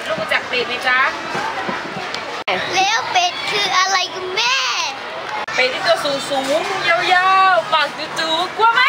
มเปรตลูกรู้จักเปรตไหมจ๊ะแล้วเป็ดคืออะไรกันแม่ เปรตที่ตัวสูงสูงๆยาวๆปากจู่ๆกลัวไหม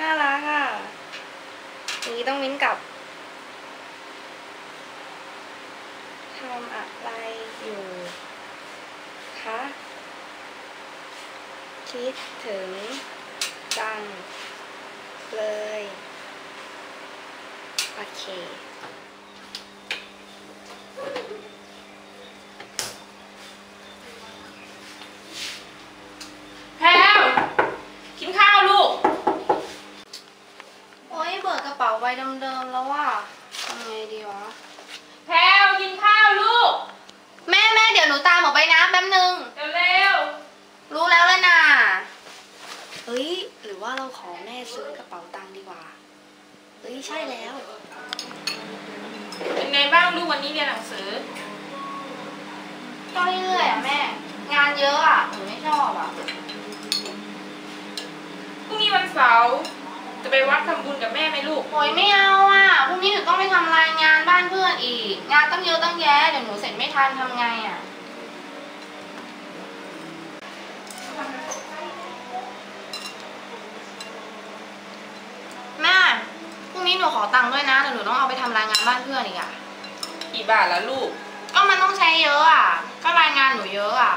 น่ารักอะนี้ต้องมิ้นกับทำอะไรอยู่คะคิดถึงจังเลย โอเค แพลวกินข้าวลูก โอ้ยเบิกกระเป๋าใบเดิมๆแล้วว่ะทำไงดีวะ แพลวกินข้าวลูก แม่แม่เดี๋ยวหนูตามออกไปนะแป๊บนึง เร็วรู้แล้วเลยนะเฮ้ย หรือว่าเราขอแม่ซื้อกระเป๋าตังค์ดีกว่า เฮ้ย ใช่แล้ว ๆเป็นไงบ้างลูกวันนี้เรียนหนังสือ ก็เรื่อยๆอะแม่ งานเยอะอะหนูไม่ชอบอะ พรุ่งนี้วันเสาร์ จะไปวัดทำบุญกับแม่ไหมลูก โอ้ยไม่เอาอะพรุ่งนี้หนูต้องไปทำรายงานบ้านเพื่อนอีก งานต้องเยอะต้องแยะเดี๋ยวหนูเสร็จไม่ทันทำไงอะ แม่พรุ่งนี้หนูขอตังค์ด้วยนะเดี๋ยวหนูต้องเอาไปทำรายงานบ้านเพื่อนอีกอะ กี่บาทละลูก ก็มันต้องใช้เยอะอะ ก็รายงานหนูเยอะอะ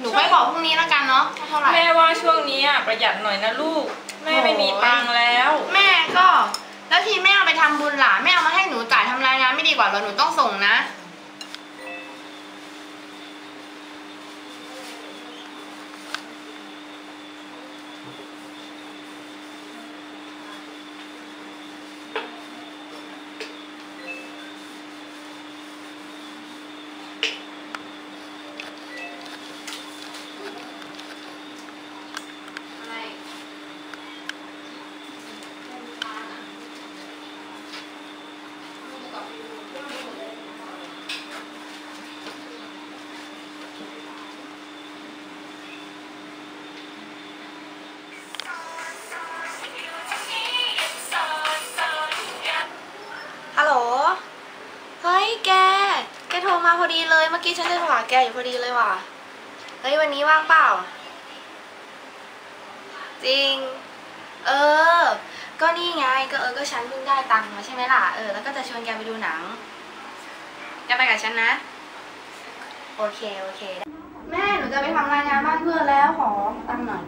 หนูค่อยบอกพรุ่งนี้แล้วกันเนาะว่าเท่าไหร่ แม่ว่าช่วงนี้อะประหยัดหน่อยนะลูก แม่ไม่มีตังค์แล้ว แม่ก็ แล้วทีแม่เอาไปทำบุญหล่ะแม่เอามาให้หนูจ่ายทำรายงานไม่ดีกว่าเหรอหนูต้องส่งนะ พอดีเลย เมื่อกี้ฉันจะโทรหาแกอยู่พอดีเลยว่ะ เฮ้ยวันนี้ว่างเปล่า จริง เออ ก็นี่ไง ก็เออ ก็ฉันเพิ่งได้ตังค์มาใช่ไหมล่ะ เออ แล้วก็จะชวนแกไปดูหนัง แกไปกับฉันนะ โอเค โอเค แม่หนูจะไปทำรายงานบ้านเพื่อนแล้วขอตังค์หน่อย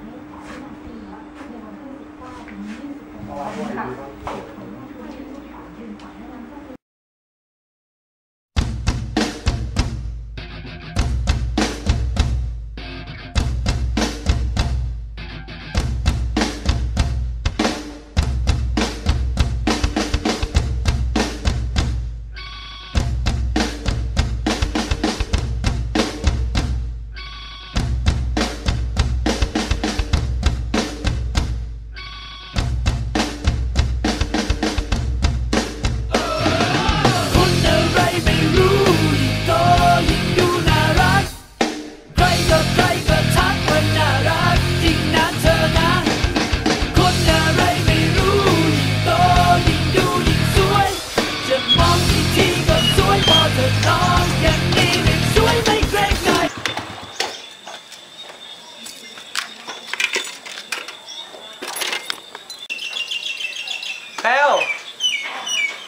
แพลว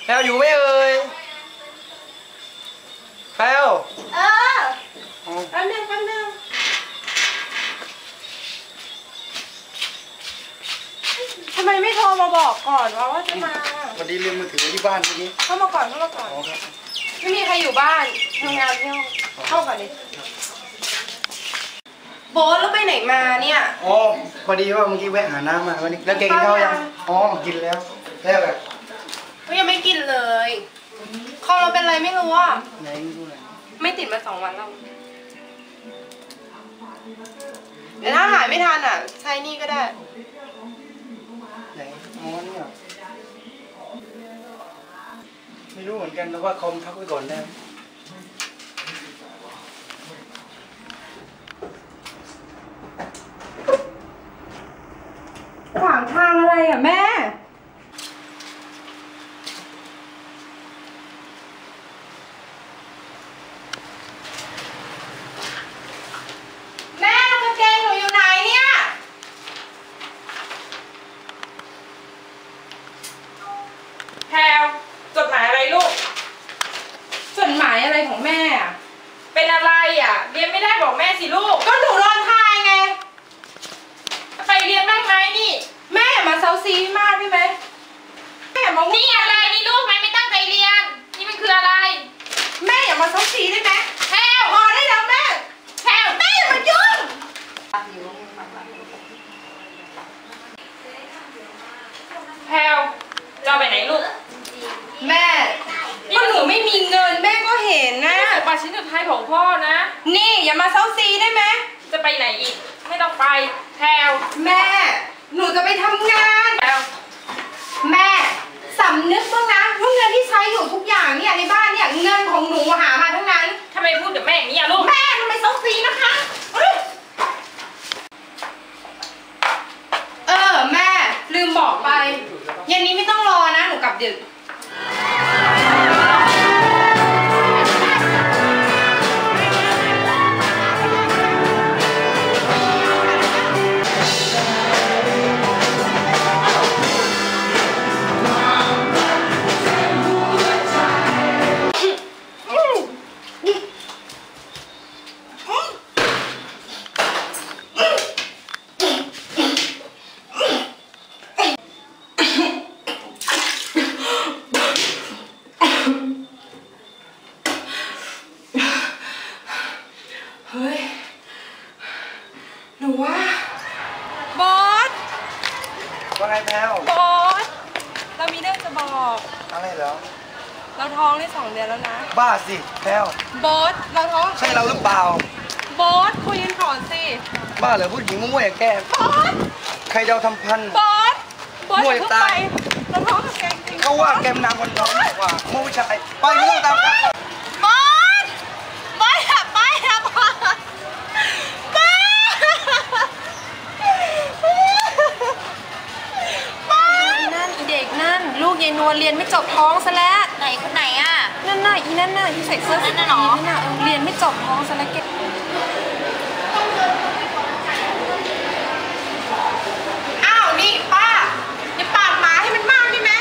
แพลวอยู่ไหมเอ่ยแพลวเอออ๋อแป๊บนึงแป๊บนึงทำไมไม่โทรมาบอกก่อนว่าว่าจะมาวันนี้ลืมมือถือไว้ที่บ้านเมื่อกี้เข้ามาก่อนเข้ามาก่อน อ๋อครับไม่มีใครอยู่บ้านทำงานที่ห้องเข้าก่อนเลยโบ๊ทแล้วไปไหนมาเนี่ย อ๋อพอดีว่าเมื่อกี้แวะหาน้ำมาวันนี้แล้วแกกินข้าวยัง อ๋อ กินแล้ว แล้วแบบก็ยังไม่กินเลยคอเราเป็นอะไรไม่รู้อะไหนดูหน่อยไม่ติดมาสองวันแล้วเดี๋ยวถ้าหายไม่ทันอะ ใช้นี่ก็ได้ไหนอ๋อเนี่ยไม่รู้เหมือนกันแต่ว่าคอมพักไว้ก่อนได้ขวางทางอะไรอะแม่ แม่กางเกงหนูอยู่ไหนเนี่ย แพลวจดหมายอะไรลูก จดหมายอะไรของแม่อะ เป็นอะไรอะ เรียนไม่ได้บอกแม่สิลูก ก็หนูโดนทายไง ไปเรียนบ้างไหมนี่ แม่อย่ามาเซาซีมากได้ไหมแม่อย่ามา นี่อะไรนี่ลูกไหมไม่ตั้งใจเรียน นี่มันคืออะไร แม่อย่ามาเซาซีได้ไหม แพลว พอได้แล้วแม่ แพลว แม่อย่ามายุ่ง แพลวจะเอาไปไหนลูก แม่ก็หนูไม่มีเงินแม่ก็เห็นนะ นี่เป็นบัตรชิ้นสุดท้ายของพ่อนะ นี่อย่ามาเซาซีได้ไหม จะ ไปไหนอีก ไม่ต้องไปแพลวแม่ หนูจะไปทำงาน แพลวแม่สำนึกบ้างนะว่าเงินที่ใช้อยู่ทุกอย่างเนี่ยในบ้านเนี่ยเงินของหนูหามาทั้งนั้น ทำไมพูดกับแม่อย่างนี้อะลูก แม่ทำไมเซาซีนะคะเอ้ยเออแม่ ลืมบอกไปเย็นนี้ไม่ต้องรอนะ หนูกลับดึก ไงแพลวบอส เรามีเรื่องจะบอก อะไรเหรอ เราท้องได้สองเดือนแล้วนะ บ้าสิแพลวบอส เราท้อง ใช่เราหรือเปล่า บอสคุยกันก่อนสิ บ้าเหรอผู้หญิงมั่วๆอย่างแก บอส ใครจะเอาทำพัน บอส บอสมั่วอย่าเพิ่งตาไปยเราท้องกับแกจริงเขาว่าแกมนางคนท้องมากกว่ามั่วผู้ชาย ไปไม่ต้องตามกัน บอส บอสอย่าไปนะบอส บอส นั่นอีเด็กนั่น ลูกยายนวลเรียนไม่จบท้องซะแล้วไหนคนไหนอะนั่นน่ะอีนั่นน่ะที่ใส่เสื้อสีนั่นน่ะเหรอนั่นน่ะเออเรียนไม่จบท้องซะแล้วแกอ้าวนี่ป้าอย่าปากหมาให้มันมากได้ไหม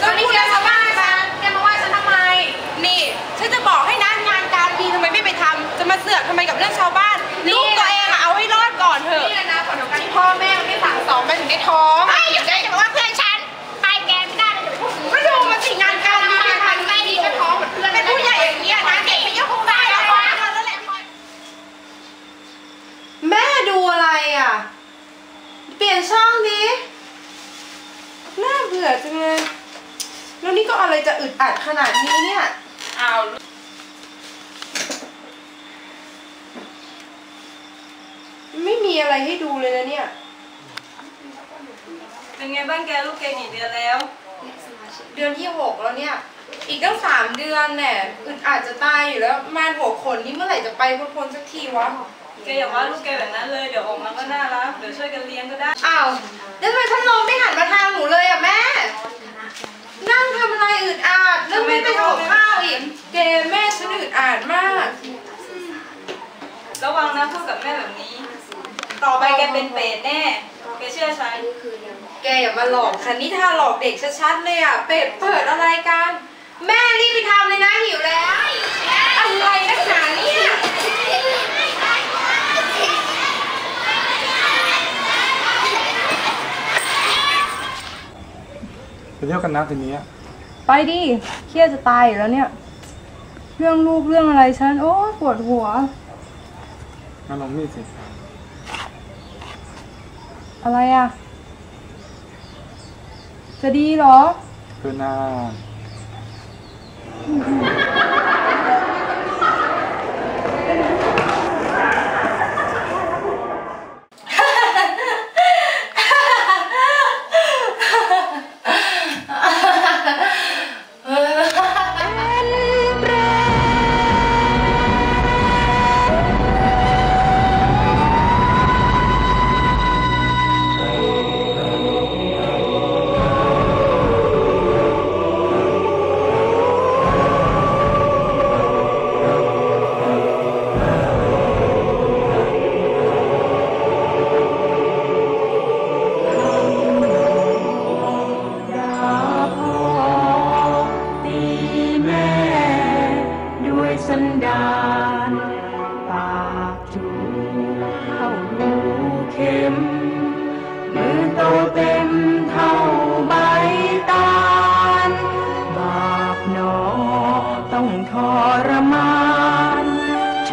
ก็นี่แกมาว่าฉันแกมาว่าฉันทำไม นี่ฉันจะบอกให้นะงานการมีทำไมไม่ไปทำจะมาเสือกทำไมกับเรื่องชาวบ้านลูกตัวเองอะเอาให้รอดก่อนเถอะนี่นะผลของการที่พ่อแม่ไม่สั่งสอนไปถึงได้ท้องไม่อย่าได้จะบอกว่าเพื่อนฉันไปแกไม่ได้เลยก็ดูมาสิงานการมีไม่ทันไม่ดีก็ท้องเหมือนเพื่อนเป็นผู้ใหญ่อย่างนี้ยนะเด็กไปยกคงได้แล้วแล้วแหละแม่ดูอะไรอะ เปลี่ยนช่องดิ น่า เบื่อจังเลย แล้วนี่ก็อะไรจะอึดอัดขนาดนี้เนี่ย เอาวไม่มีอะไรให้ดูเลยนะเนี่ย เป็นไงบ้างแกลูกแกกี่เดือนแล้ว เดือนที่หกแล้วเนี่ย อีกตั้งสามเดือนแน่อึดอัดจะตายอยู่แล้วมานหัวขนนี่เมื่อไหร่จะไปพ้นๆสักทีวะ แกอย่าว่าลูกแกแบบนั้นเลย เดี๋ยวออกมาก็น่ารัก เดี๋ยวช่วยกันเลี้ยงก็ได้ อ้าว อีกเกแม่ฉันอึดอัดมาก ระวังนะพูดกับแม่แบบนี้ ต่อไปแกเป็นเปรตแน่ แกเชื่อฉัน แกอย่ามาหลอกฉันนี่ท่าหลอกเด็กชัดๆเลยอะ เป็ดเปิดอะไรกัน แม่รีบไปทำเลยนะหิวแล้ว อะไรนักหนาเนี่ยเเที่ยวกันนะทีนี้ ไปดิ เครียดจะตายอยู่แล้วเนี่ย เรื่องลูกเรื่องอะไรฉันโอ้ปวดหัวงั้นลองนี่สิ อะไรอะ จะดีเหรอเพื่อนหน้า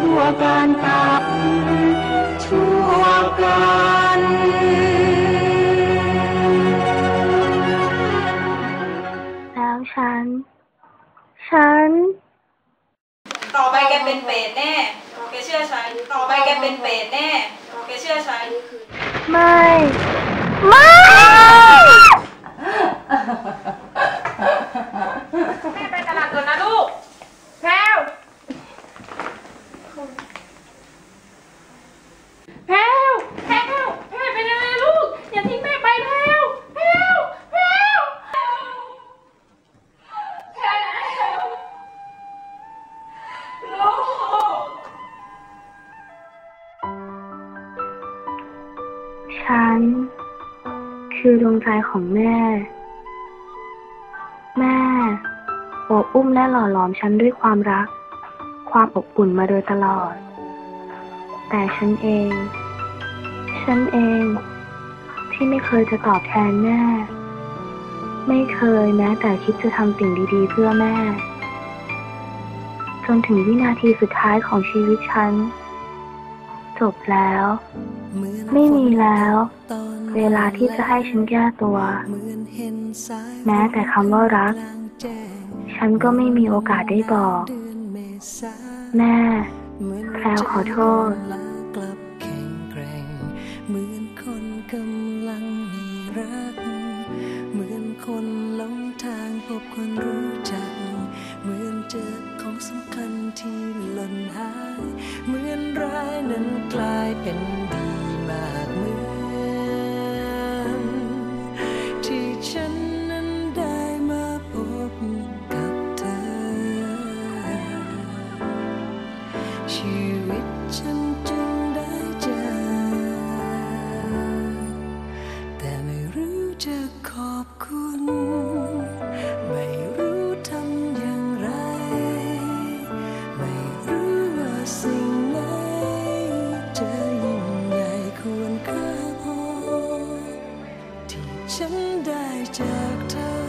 ชั่วการกับชั่วกันแล้วฉัน ฉัน ต่อไปแกเป็นเปรตแน่แกเชื่อฉัน ต่อไปแกเป็นเปรตแน่แกเชื่อฉัน ไม่ ไม่แม่ไปตลาดก่อนนะลูก ของแม่ แม่โอบอุ้มและหล่อหลอมฉันด้วยความรัก ความอบอุ่นมาโดยตลอด แต่ฉันเอง ฉันเอง ที่ไม่เคยจะตอบแทนแม่ ไม่เคยแม้แต่คิดจะทำสิ่งดีๆ เพื่อแม่ จนถึงวินาทีสุดท้ายของชีวิตฉัน จบแล้ว ไม่มีแล้ว เวลาที่จะให้ฉันแก้ตัว แม้แต่คำว่ารัก ฉันก็ไม่มีโอกาสได้บอก แม่แพลวขอโทษเหมือนคนกำลังมีรักเหมือนคนหลงทางพบคนรู้จัก เหมือนเจอของสำคัญที่หล่นหาย เหมือนร้ายนั้นกลายเป็น ดีม için dayacaktım